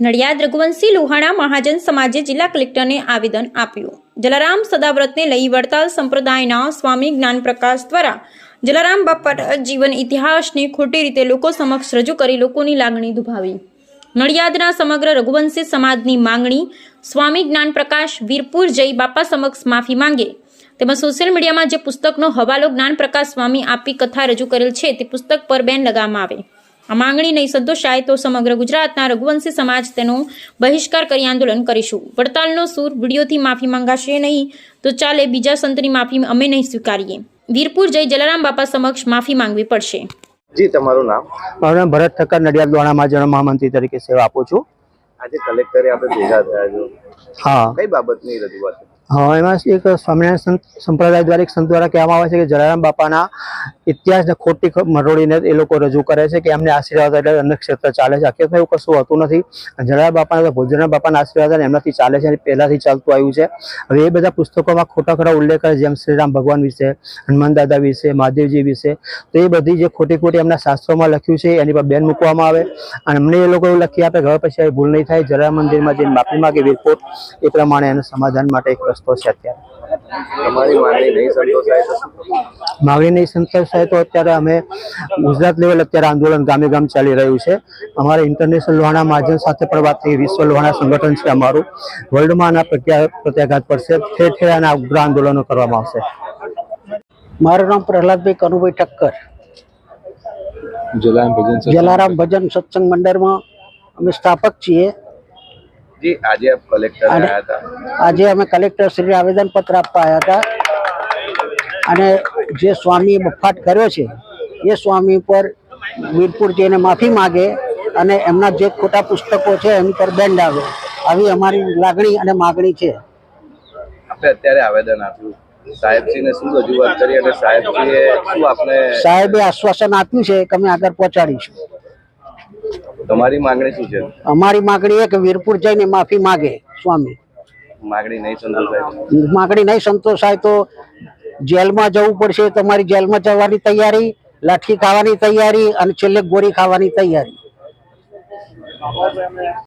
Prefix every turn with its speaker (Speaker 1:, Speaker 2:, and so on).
Speaker 1: નડિયાદ રઘુવંશી લુહાણા મહાજન સમાજે જિલ્લા કલેક્ટરને આવેદન આપ્યું. જલારામ સદાવ્રતને લઈ વડતાલ સંપ્રદાયના સ્વામી જ્ઞાનપ્રકાશ દ્વારા જલારામ બાપા જીવન ઇતિહાસને ખોટી રીતે લોકો સમક્ષ રજૂ કરી લોકોની લાગણી દુભાવી. નડિયાદના સમગ્ર રઘુવંશી સમાજની માંગણી સ્વામી જ્ઞાનપ્રકાશ વીરપુર જઈ બાપા સમક્ષ માફી માંગે. તેમજ સોશિયલ મીડિયામાં જે પુસ્તકનો હવાલો જ્ઞાનપ્રકાશ સ્વામી આપી કથા રજૂ કરેલ છે તે પુસ્તક પર બેન લગાવવામાં આવે. આ માંગણી નહીં સંતોષાય તો સમગ્ર ગુજરાતના રઘુવંશી સમાજ તેનો બહિષ્કાર કરી આંદોલન કરીશું. વડતાલનો સૂર વિડીયોથી માફી માંગાશે નહીં તો ચાલે બીજા સંતની માફી અમે નહીં સ્વીકારીએ. વીરપુર જઈ જલારામ બાપા સમક્ષ માફી માંગવી પડશે.
Speaker 2: જી તમારું નામ?
Speaker 3: મારું નામ ભરત ઠક્કર નડિયાદ દોણા જણ મહામંત્રી તરીકે સેવા આપું છું.
Speaker 2: આજે કલેક્ટરે આપણે ભેગા થયા છો.
Speaker 3: હા.
Speaker 2: કઈ બાબતની રજૂઆત?
Speaker 3: એમાં એક સ્વામિનારાયણ સંત, સંપ્રદાય દ્વારા એક સંત દ્વારા કહેવામાં આવે છે કે જલારામ બાપાના ઇતિહાસને ખોટી મરોડીને એ લોકો રજૂ કરે છે કે એમને આશીર્વાદ એટલે અન્ય ક્ષેત્ર ચાલે છે. હકીકતમાં એવું કશું હોતું નથી. જલારામ બાપાના ભોજનરામ બાપાના આશીર્વાદ એમનાથી ચાલે છે અને પહેલાંથી ચાલતું આવ્યું છે. હવે એ બધા પુસ્તકોમાં ખોટા ખોટા ઉલ્લેખ કરે જેમ શ્રીરામ ભગવાન વિશે, હનુમાન દાદા વિશે, મહાદેવજી વિશે. તો એ બધી જે ખોટી ખોટી એમના શાસ્ત્રોમાં લખ્યું છે, એની પર બેન મૂકવામાં આવે. અને અમને એ લોકો એવું લખી આપે, ઘર પછી ભૂલ નહીં થાય. જલારામ મંદિરમાં જઈને માફી માગે રિપોર્ટ એ પ્રમાણે એનું સમાધાન માટે એક રસ્તો છે અત્યારે.
Speaker 2: માંગણી નહીં સંતોષાય તો
Speaker 3: અત્યારે અમે ગુજરાત લેવલ અત્યારે આંદોલન ગામે ગામ ચાલી રહ્યું છે. અમારે ઇન્ટરનેશનલ લોહાણા મહાજન સાથે પણ વાત થઈ. વિશ્વ લોહાણા સંગઠન છે અમારું. વર્લ્ડમાં આના પ્રત્યા પ્રત્યાઘાત પડશે. ઠેર ઠેર આના ઉગ્ર આંદોલનો કરવામાં આવશે.
Speaker 4: મારું નામ પ્રહલાદભાઈ કનુભાઈ ઠક્કર. જલારામ ભજન સત્સંગ મંડળમાં અમે સ્થાપક છીએ.
Speaker 2: જી આજે આપ કલેક્ટર આવ્યા હતા.
Speaker 4: આજે અમે કલેક્ટર શ્રી આવેદન પત્ર આપવા આવ્યા હતા. અને જે સ્વામીએ બફાટ કર્યો છે એ સ્વામી પર વીરપુર જઈને માફી માગે અને એમના જે ખોટા પુસ્તકો છે એની પર બેન્ડ આવે. આવી અમારી લાગણી અને માગણી છે.
Speaker 2: આપણે અત્યારે આવેદન આપ્યું. સાહેબજીને શું રજૂઆત કરી અને સાહેબજીએ શું આપણે
Speaker 4: સાહેબે આશ્વાસન આપ્યું છે કે અમે આગળ પહોંચાડીશું.
Speaker 2: તમારી માંગણી શું છે?
Speaker 4: અમારી માંગણી એ કે વીરપુર જઈને માફી માગે સ્વામી.
Speaker 2: માંગણી નહીં સંતોષાય. તો?
Speaker 4: નહીં સંતોષાય તો જેલમાં જવું પડશે તમારી જેલમાં જવાની તૈયારી લાઠી ખાવાની તૈયારી અને છેલ્લે ગોળી ખાવાની તૈયારી.